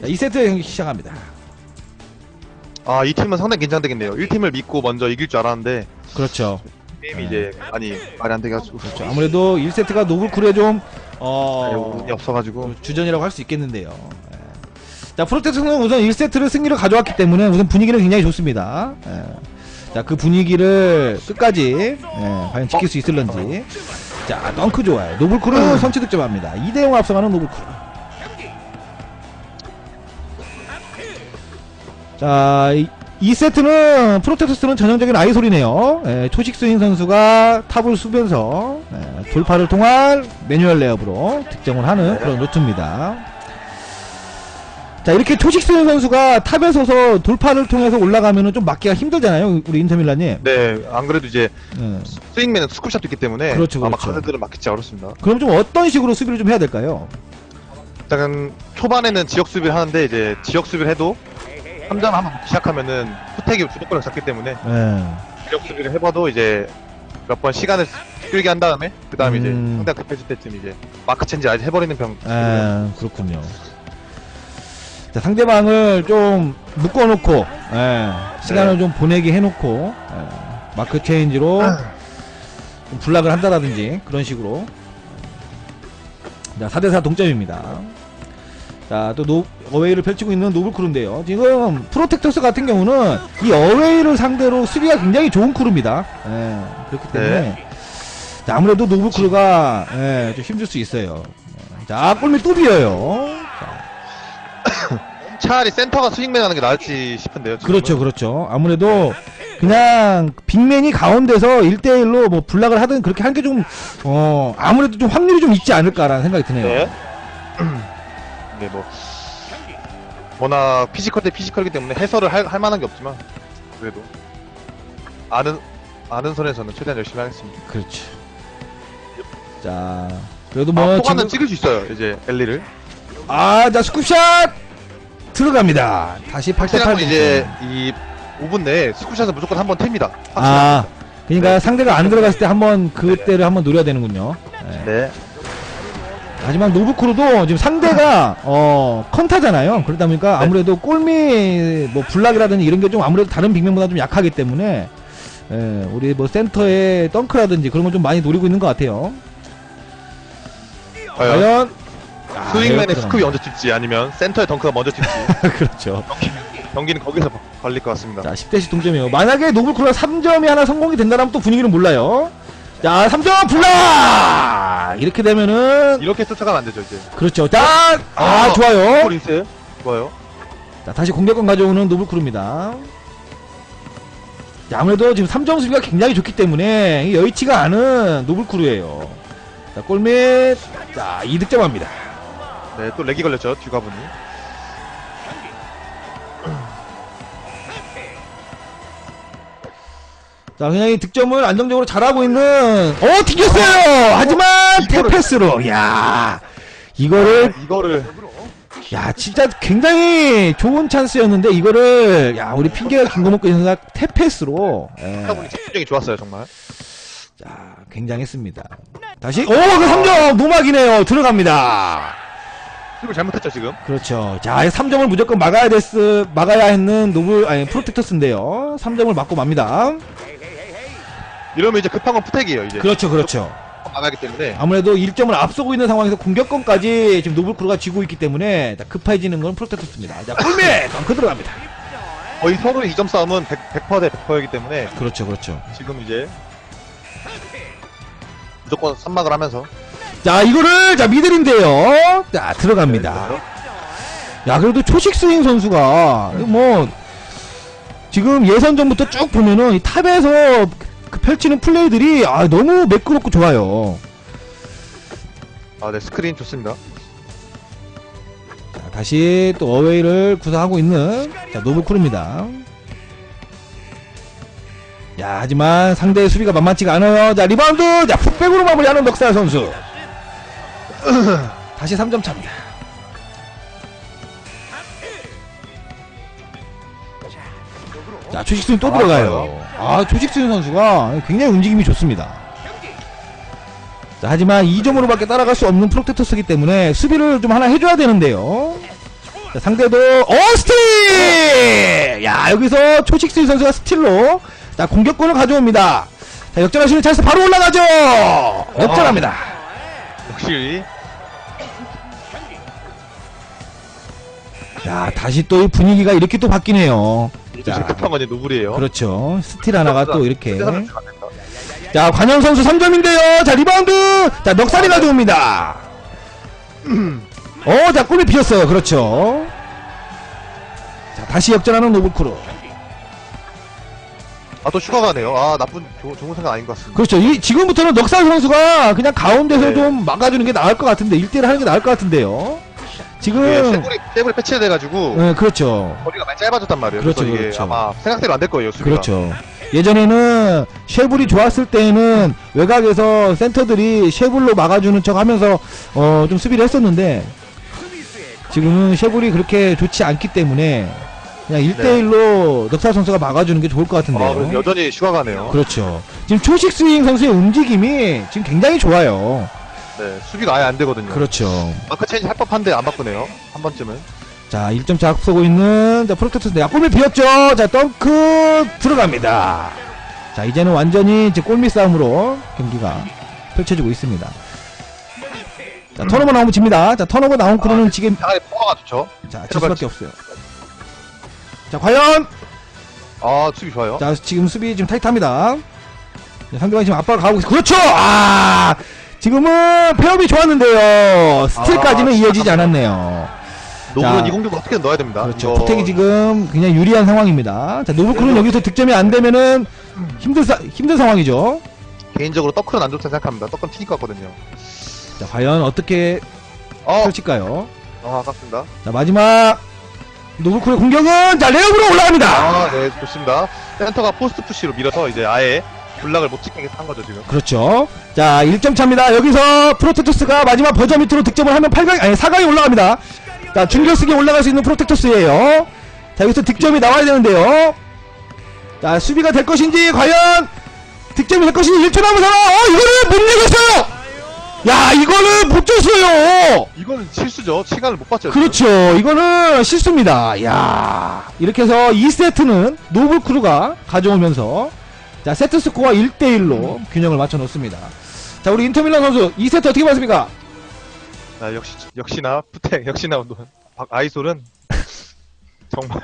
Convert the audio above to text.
자, 2세트 경기 시작합니다. 아, 이 팀은 상당히 긴장되겠네요. 1팀을 믿고 먼저 이길 줄 알았는데 그렇죠. 게임이 네. 이제 많이 말이 안 돼가지고 그렇죠. 아무래도 1세트가 노블쿨에 좀 어, 네, 운이 없어가지고 주전이라고 할 수 있겠는데요. 예. 자, 프로텍스는 우선 1세트를 승리를 가져왔기 때문에 우선 분위기는 굉장히 좋습니다. 예. 자, 그 분위기를 끝까지 예, 과연 지킬 수 있을런지. 자, 덩크 좋아요. 노블쿨은 선취 득점합니다. 2대0 앞서가는 노블쿨. 자, 이, 2세트는 프로텍스는 전형적인 아이솔이네요. 예, 초식 스윙 선수가 탑을 쓰면서 예, 돌파를 통한 매뉴얼 레이업으로 득점을 하는 그런 루트입니다. 자, 이렇게 초식 스윙 선수가 탑에 서서 돌파를 통해서 올라가면은 좀 막기가 힘들잖아요. 우리 인터밀라님. 네, 안 그래도 이제 예. 스윙맨은 스쿠샷도 있기 때문에 그렇죠, 아마 그렇죠. 가드들은 막히지 어렵습니다. 그럼 좀 어떤 식으로 수비를 좀 해야 될까요? 일단 초반에는 지역 수비를 하는데 이제 지역 수비를 해도 3점 한번 시작하면은 후택이 주도권을 잡기 때문에 예. 지역 수비를 해봐도 이제 몇 번 시간을 끌게 한 다음에 그 다음에 이제 음. 상대가 급해질 때쯤 이제 마크 체인지 아직 해버리는 병. 예, 그렇군요. 자, 상대방을 좀 묶어놓고, 예, 시간을 좀 보내게 해놓고, 예, 마크 체인지로 좀 블락을 한다라든지 그런 식으로. 자, 4대4 동점입니다. 자, 또 노, 어웨이를 펼치고 있는 노블크루인데요. 지금 프로텍터스 같은 경우는 이 어웨이를 상대로 수비가 굉장히 좋은 크루입니다. 예, 그렇기 때문에. 자, 아무래도 노블크루가 예, 좀 힘들 수 있어요. 자, 골밑 또 비어요. 차라리 센터가 스윙맨 하는 게 나을지 싶은데요. 지금은. 그렇죠, 그렇죠. 아무래도 그냥 빅맨이 가운데서 1대1로 뭐 블락을 하든 그렇게 하는 게 좀, 어, 아무래도 좀 확률이 좀 있지 않을까라는 생각이 드네요. 네. 네, 뭐 워낙 피지컬 대 피지컬이기 때문에 해설을 할, 할 만한 게 없지만 그래도 아는 아는 선에서는 최대한 열심히 하겠습니다. 그렇죠. 자, 그래도 아, 뭐, 포가는 지금, 찍을 수 있어요. 이제 엘리를. 아, 자, 스쿱샷! 들어갑니다. 다시 8대8. 확실한 건 이제 이 5분 내에 스쿠샷은 무조건 한번 탭니다. 아, 그러니까 네. 상대가 안 들어갔을 때 한번 그때를 한번 노려야 되는군요. 네. 네. 하지만 노브크루도 지금 상대가 어 컨타잖아요. 그러다 보니까 네. 아무래도 골미 뭐 블락이라든지 이런 게 좀 아무래도 다른 빅맨보다 좀 약하기 때문에 예, 우리 뭐 센터의 덩크라든지 그런 걸 좀 많이 노리고 있는 것 같아요. 과연 과연 아, 스윙맨의 에어컨. 스쿱이 먼저 찍지 아니면 센터의 덩크가 먼저 찍지 그렇죠. 경기는 거기서 걸릴 것 같습니다. 자 10대씩 동점이에요. 만약에 노블크루가 3점이 하나 성공이 된다면 또 분위기는 몰라요. 자 3점 블락 이렇게 되면은 이렇게 쫓아가면 안 되죠 이제. 그렇죠. 자, 아, 아, 좋아요. 골 인세 좋아요. 자, 다시 공격권 가져오는 노블크루입니다. 자, 아무래도 지금 3점 수비가 굉장히 좋기 때문에 이 여의치가 않은 노블크루예요. 자, 골밑. 자, 2득점합니다. 네, 또 렉이 걸렸죠 듀가분이. 자, 그냥 이 득점을 안정적으로 잘하고 있는, 어, 튕겼어요! 하지만, 태패스로, 야 이거를, 이거를 야, 진짜 굉장히 좋은 찬스였는데, 이거를, 야, 우리 핑계가 김고목권 선수가 태패스로, 예. 하다 보니 집중력이 좋았어요 정말. 자, 굉장했습니다. 다시, 오, 그 3점! 노막이네요. 들어갑니다. 수비를 잘못했죠 지금. 그렇죠. 자, 3점을 무조건 막아야 됐스, 막아야 했는 노블, 아니, 프로텍터스인데요. 3점을 맞고 맙니다. 이러면 이제 급한 건 푸택이에요 이제. 그렇죠, 그렇죠. 나가기 때문에. 아무래도 1점을 앞서고 있는 상황에서 공격권까지 지금 노블크루가 쥐고 있기 때문에 자, 급해지는 건 프로텍터스입니다. 자, 골밑! 덩크 들어갑니다. 거의 서로의 2점 싸움은 100, 100%대 100%이기 때문에 그렇죠, 그렇죠. 지금 이제 무조건 선막을 하면서 자, 이거를, 자, 미들인데요. 자, 들어갑니다. 야, 그래도 초식 스윙 선수가, 뭐, 지금 예선 전부터 쭉 보면은, 이 탑에서 그 펼치는 플레이들이, 아, 너무 매끄럽고 좋아요. 아, 네 스크린 좋습니다. 자, 다시 또 어웨이를 구사하고 있는, 자, 노브쿨입니다. 야, 하지만 상대의 수비가 만만치가 않아요. 자, 리바운드! 자, 풋백으로 마무리하는 넉살 선수. 다시 3점 차입니다. 자, 초식스윙 또 아, 들어가요. 아, 초식스윙 선수가 굉장히 움직임이 좋습니다. 자, 하지만 2점으로밖에 따라갈 수 없는 프로텍터스기 때문에 수비를 좀 하나 해줘야 되는데요. 자, 상대도 어 스틸! 야 여기서 초식스위 선수가 스틸로 자 공격권을 가져옵니다. 자 있는 찬스 바로 올라가죠. 역전합니다. 역시 자 다시 또 이 분위기가 이렇게 또 바뀌네요. 요즘 급한 건 이제 노블이에요. 그렇죠. 스틸 하나가 또 이렇게. 자 관영 선수 3점인데요. 자 리바운드. 자 넉살이 가져옵니다. 어, 자 골이 비었어요. 그렇죠. 자 다시 역전하는 노블크루. 아, 또 휴가 가네요. 아, 나쁜, 조, 좋은 생각 아닌 것 같습니다. 그렇죠. 이, 지금부터는 넉살 선수가 그냥 가운데서 네. 좀 막아주는 게 나을 것 같은데 1대1 하는 게 나을 것 같은데요. 지금 이게 쉐블이, 쉐블이 패치가 돼가지고, 네, 그렇죠. 거리가 많이 짧아졌단 말이에요. 그렇죠, 그래서 이게 그렇죠. 아마 생각대로 안 될 거예요, 수비가. 그렇죠. 예전에는 쉐블이 좋았을 때는 외곽에서 센터들이 쉐블로 막아주는 척 하면서 어, 좀 수비를 했었는데 지금은 쉐블이 그렇게 좋지 않기 때문에 그냥 1대1로 넉살 선수가 막아주는 게 좋을 것 네. 아, 그래서 같은데요. 여전히 휴가 가네요. 그렇죠. 지금 초식 스윙 선수의 움직임이 지금 굉장히 좋아요. 네, 수비가 아예 안 되거든요. 그렇죠. 마크 체인지 할 법한데 안 바꾸네요. 한 번쯤은. 자, 1점 차 앞서고 있는 자, 프로토스인데 야, 골밑 비었죠. 자, 덩크 들어갑니다. 자, 이제는 완전히 이제 골밑 싸움으로 경기가 펼쳐지고 있습니다. 자, 턴오버 나오면 집니다. 자, 턴오버 나온 크루는 지금 차라리 포화가 좋죠. 자, 질 수밖에 없어요. 자, 과연 아, 수비 좋아요. 자, 지금 수비 지금 타이트합니다. 자, 상대방이 지금 압박을 가하고 있어요. 그렇죠! 아! 지금은 페어비 좋았는데요. 스틸까지는 아, 이어지지 않았네요. 노블은 자. 이 공격을 어떻게든 넣어야 됩니다. 그렇죠. 이거 포텍이 지금 그냥 유리한 상황입니다. 자, 노브크는 여기서 득점이 안 되면은 힘든 사, 힘든 상황이죠. 개인적으로 떡크는 안 좋다 생각합니다. 떡크는 튀닐 것 같거든요. 자, 과연 어떻게 어, 펼칠까요? 아, 아깝습니다. 자, 마지막 노브크의 공격은 자, 레이업으로 올라갑니다. 아, 네, 좋습니다. 센터가 포스트 푸시로 밀어서 이제 아예 블락을 못 찍게 한 거죠, 지금. 그렇죠. 자, 1점 차입니다. 여기서 프로텍토스가 마지막 버저 밑으로 득점을 하면 8강 아니 4강에 올라갑니다. 자, 준결승에 올라갈 수 있는 프로텍토스예요. 자, 여기서 득점이 나와야 되는데요. 자, 수비가 될 것인지 과연 득점이 될 것인지 1초 남은 상황. 어, 이거는 못 내겠어요. 야, 이거는 못 줬어요. 이거는 실수죠. 시간을 못 봤죠. 그렇죠. 이거는 실수입니다. 야 이렇게 해서 2세트는 노블 크루가 가져오면서 자 세트 스코어 1대1로 균형을 맞춰 놓습니다. 자 우리 인터밀란 선수 2세트 어떻게 봤습니까? 자, 역시, 역시나, 푸텍, 역시나, 노- 박- 아이솔은 정말